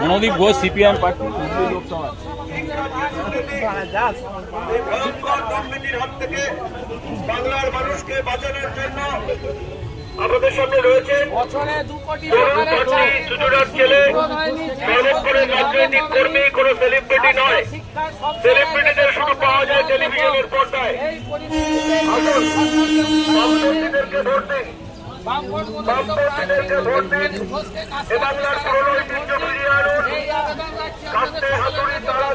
Monodeep Ghosh CPM party Lok Sabha ভয়ঙ্কর দুর্নীতির হাত থেকে বাংলার মানুষকে বাঁচানোর জন্য আমাদের সামনে রয়েছে ছেলে তারা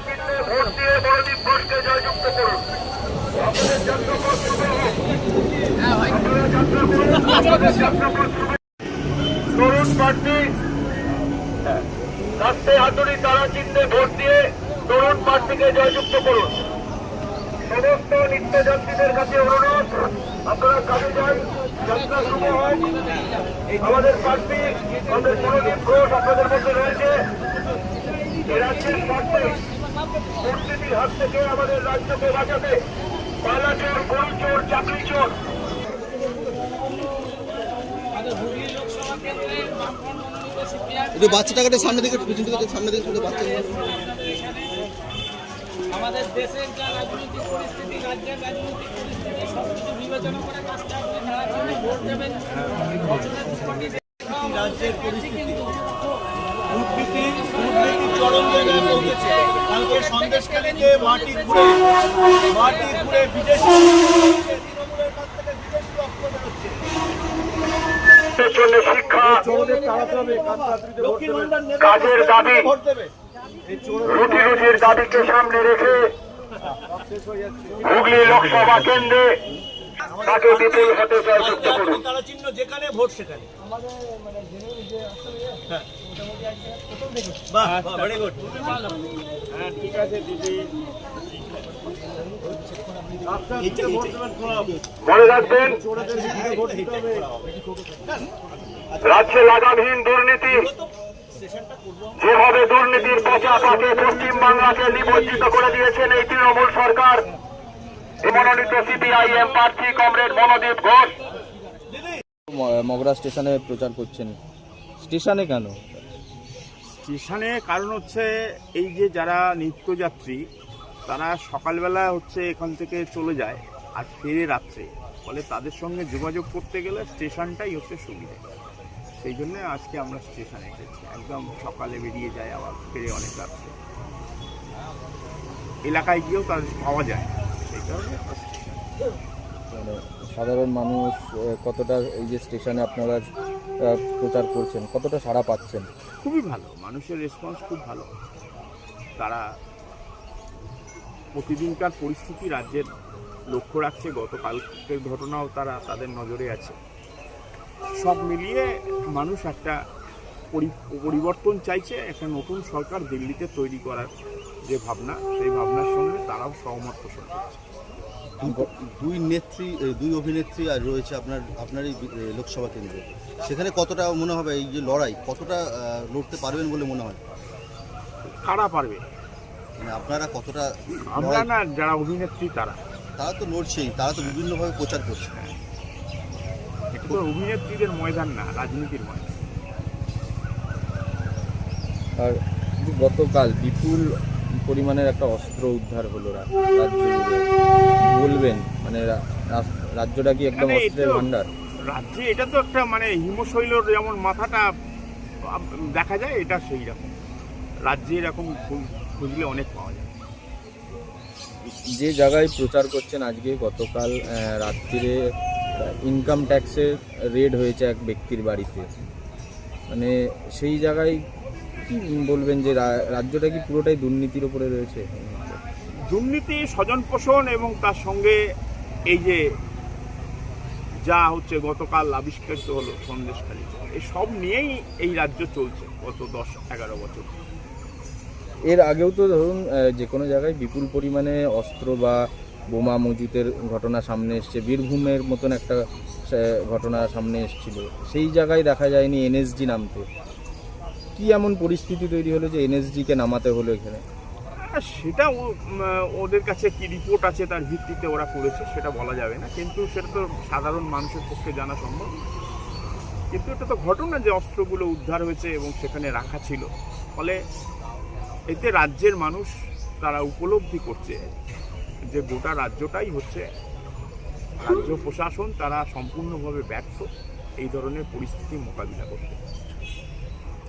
ভোট দিয়ে জয়যুক্ত করুন তরুণ প্রার্থী কাস্তে হাতুড়ি তারা চিহ্নে ভোট দিয়ে তরুণ প্রার্থীকে জয়যুক্ত করুন সমস্ত নিত্যযাত্রীদের কাছে অনুরোধ আপনারা কাজে যান যাত্রা হয় আমাদের প্রার্থী আমাদের মনোদীপ ঘোষ আপনাদের মধ্যে রয়েছে। রাজ্যের দুর্নীতির হাত থেকে আমাদের রাজ্যকে বাঁচাতে পালা চোর গরু চোর চাকরি চোর বাচ্চাটাকে সামনে দিকে পিছন দিকে সামনে দিকে ছোট বাচ্চা আমাদের দেশের যা রাজনৈতিক পরিস্থিতি রাজ্যের রাজনৈতিক রাজ্যের পরিস্থিতি চরম জায়গায় পৌঁছেছে। কালকে মাটি ঘুরে মাটি ঘুরে বিদেশি শিক্ষা কাজের দাবি। রুটি রুটির দাবিকে সামনে রেখে হুগলি লোকসভা কেন্দ্রে তাকে বিপুল হাতে জয়যুক্ত করুন। তারা চিহ্ন যেখানে ভোট সেখানে। হ্যাঁ। বাহ ভেরি গুড মনে রাখবেন রাজ্যে লাগামহীন দুর্নীতি যেভাবে দুর্নীতির পতাকাকে পশ্চিমবাংলাকে নিমজ্জিত করে দিয়েছেন এই তৃণমূল সরকার মনোনীত সিপিআইএম প্রার্থী কমরেড মনোদীপ ঘোষ। মগরা স্টেশনে প্রচার করছেন। স্টেশনে কেন? স্টেশনে কারণ হচ্ছে এই যে যারা নিত্যযাত্রী তারা সকালবেলা হচ্ছে এখান থেকে চলে যায় আর ফেরে রাত্রে। ফলে তাদের সঙ্গে যোগাযোগ করতে গেলে স্টেশনটাই হচ্ছে সুবিধা। সেই জন্য আজকে আমরা স্টেশনে এসেছি। একদম সকালে বেরিয়ে যায় আবার ফেরে অনেক রাত্রে। এলাকায় গিয়েও তাদের পাওয়া যায়। মানে সাধারণ মানুষ কতটা এই যে স্টেশনে আপনারা প্রচার করছেন, কতটা সাড়া পাচ্ছেন? খুবই ভালো, মানুষের রেসপন্স খুব ভালো। তারা প্রতিদিনকার পরিস্থিতি রাজ্যের লক্ষ্য রাখছে, গতকালকের ঘটনাও তারা তাদের নজরে আছে। সব মিলিয়ে মানুষ একটা পরি- পরিবর্তন চাইছে, একটা নতুন সরকার দিল্লিতে তৈরি করার যে ভাবনা, সেই ভাবনার সঙ্গে তারাও সহমত পোষণ করছে। দুই নেত্রী দুই অভিনেত্রী আর রয়েছে আপনার আপনার এই লোকসভা কেন্দ্রে। সেখানে কতটা মনে হবে এই যে লড়াই কতটা লড়তে পারবেন বলে মনে হয়? কারা পারবে? মানে আপনারা কতটা আমরা না যারা অভিনেত্রী তারা। তারা তো লড়ছেই তারা তো বিভিন্নভাবে প্রচার করছে। তো অভিনেত্রীদের ময়দান না রাজনীতির ময়দান। আর গতকাল বিপুল পরিমাণের একটা অস্ত্র উদ্ধার হলো রাজ্য বলবেন মানে রাজ্যটা কি একদম মানে অস্ত্রের ভান্ডার রাজ্যে এটা তো একটা মানে হিমশৈলর যেমন মাথাটা দেখা যায় এটা সেই রকম রাজ্যে এরকম খুঁজলে অনেক পাওয়া যায়। যে জায়গায় প্রচার করছেন আজকে গতকাল রাত্রিরে ইনকাম ট্যাক্সের রেড হয়েছে এক ব্যক্তির বাড়িতে। মানে সেই জায়গায় কি বলবেন যে রাজ্যটা কি পুরোটাই দুর্নীতির উপরে রয়েছে? দুর্নীতি স্বজন পোষণ এবং তার সঙ্গে এই যে যা হচ্ছে গতকাল আবিষ্কৃত হলো সন্দেশখালী এই সব নিয়েই এই রাজ্য চলছে গত দশ এগারো বছর। এর আগেও তো ধরুন যে কোনো জায়গায় বিপুল পরিমাণে অস্ত্র বা বোমা মজুতের ঘটনা সামনে এসছে বীরভূমের মতন একটা ঘটনা সামনে এসেছিল। সেই জায়গায় দেখা যায়নি এনএসজি নামতে। কি এমন পরিস্থিতি তৈরি হলো যে এনএসজিকে নামাতে হলো এখানে? সেটা ওদের কাছে কি রিপোর্ট আছে তার ভিত্তিতে ওরা করেছে সেটা বলা যাবে না। কিন্তু সেটা তো সাধারণ মানুষের পক্ষে জানা সম্ভব। কিন্তু এটা তো ঘটনা যে অস্ত্রগুলো উদ্ধার হয়েছে এবং সেখানে রাখা ছিল। ফলে এতে রাজ্যের মানুষ তারা উপলব্ধি করছে যে গোটা রাজ্যটাই হচ্ছে রাজ্য প্রশাসন, তারা সম্পূর্ণভাবে ব্যর্থ এই ধরনের পরিস্থিতি মোকাবিলা করতে।